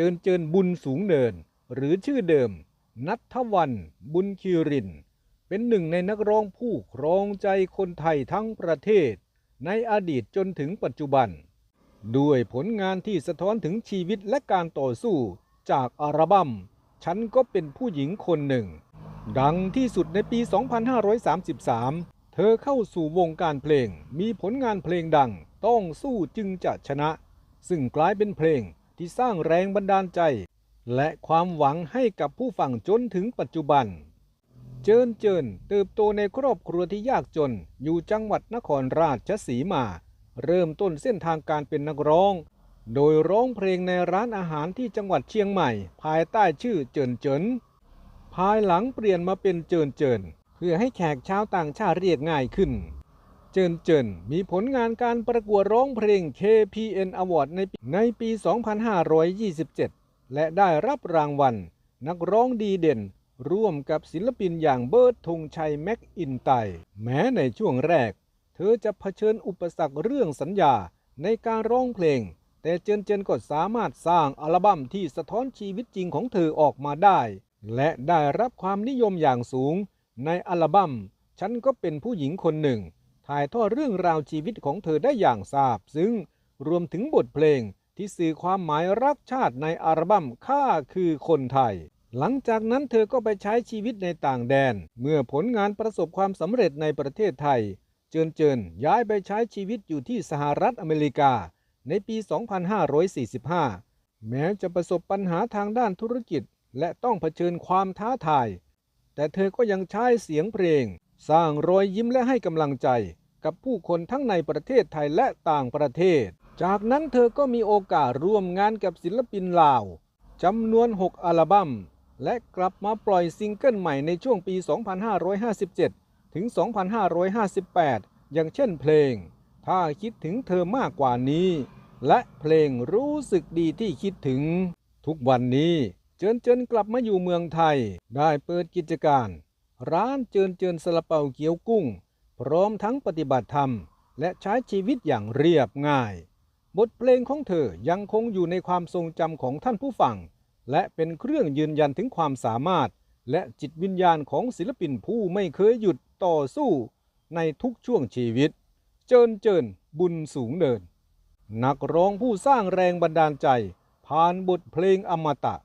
เจิญเจิญบุญสูงเนิน หรือชื่อเดิม นัทวัน บุญคีริน เป็นหนึ่งในนักร้องผู้ครองใจคนไทยทั้งประเทศ ในอดีตจนถึงปัจจุบัน ด้วยผลงานที่สะท้อนถึงชีวิตและการต่อสู้จากอัลบั้มฉันก็เป็นผู้หญิงคนหนึ่ง ดังที่สุดในปี 2533 เธอเข้าสู่วงการเพลง มีผลงานเพลงดัง ต้องสู้จึงจะชนะ ซึ่งกลายเป็นเพลง ที่สร้างแรงบันดาลใจ และความหวังให้กับผู้ฟังจนถึงปัจจุบัน เจิญเจิญเติบโตในครอบครัวที่ยากจนอยู่จังหวัดนครราชสีมา เริ่มต้นเส้นทางการเป็นนักร้อง โดยร้องเพลงในร้านอาหารที่จังหวัดเชียงใหม่ ภายใต้ชื่อเจินเจินภายหลังเปลี่ยนมาเป็นเจินเจินเพื่อให้แขกชาวต่างชาติเรียกง่ายขึ้น จินเจินมีผลงานการประกวดร้องเพลง KPN Award ในปีในปี 2527 และได้รับรางวัล นักร้องดีเด่น ร่วมกับศิลปินอย่างเบิร์ดธงชัยแม็กอินไต แม้ในช่วงแรก เธอจะเผชิญอุปสรรคเรื่องสัญญาในการร้องเพลง แต่เจนเจนก็สามารถสร้างอัลบั้มที่สะท้อนชีวิตจริงของเธอออกมาได้ และได้รับความนิยมอย่างสูง ในอัลบั้มฉันก็เป็นผู้หญิงคนหนึ่ง ถ่ายทอดเรื่องราวชีวิตของเธอได้อย่างซาบซึ้งรวมถึงบทเพลงที่สื่อความหมายรักชาติในอัลบั้มข้าคือคนไทย หลังจากนั้นเธอก็ไปใช้ชีวิตในต่างแดน เมื่อผลงานประสบความสำเร็จในประเทศไทย เจินเจินย้ายไปใช้ชีวิตอยู่ที่สหรัฐอเมริกา ในปี 2545 แม้จะประสบปัญหาทางด้านธุรกิจ และต้องเผชิญความท้าทาย แต่เธอก็ยังใช้เสียงเพลง สร้างรอยยิ้มและให้กำลังใจกับผู้คนทั้งในประเทศไทยและต่างประเทศ จากนั้นเธอก็มีโอกาสร่วมงานกับศิลปินลาวจำนวน 6 อัลบั้ม และกลับมาปล่อยซิงเกิลใหม่ในช่วงปี 2557 ถึง 2558 อย่างเช่นเพลง ถ้าคิดถึงเธอมากกว่านี้ และเพลงรู้สึกดีที่คิดถึง ทุกวันนี้เจินเจินกลับมาอยู่เมืองไทย ได้เปิดกิจการ ร้านเจินเจินสลาเปาเกี๊ยวกุ้ง พร้อมทั้งปฏิบัติธรรม และใช้ชีวิตอย่างเรียบง่าย บทเพลงของเธอยังคงอยู่ในความทรงจำของท่านผู้ฟัง และเป็นเครื่องยืนยันถึงความสามารถ และจิตวิญญาณของศิลปินผู้ไม่เคยหยุดต่อสู้ในทุกช่วงชีวิต เจินเจินบุญสูงเดิน นักร้องผู้สร้างแรงบันดาลใจ ผ่านบทเพลงอมตะ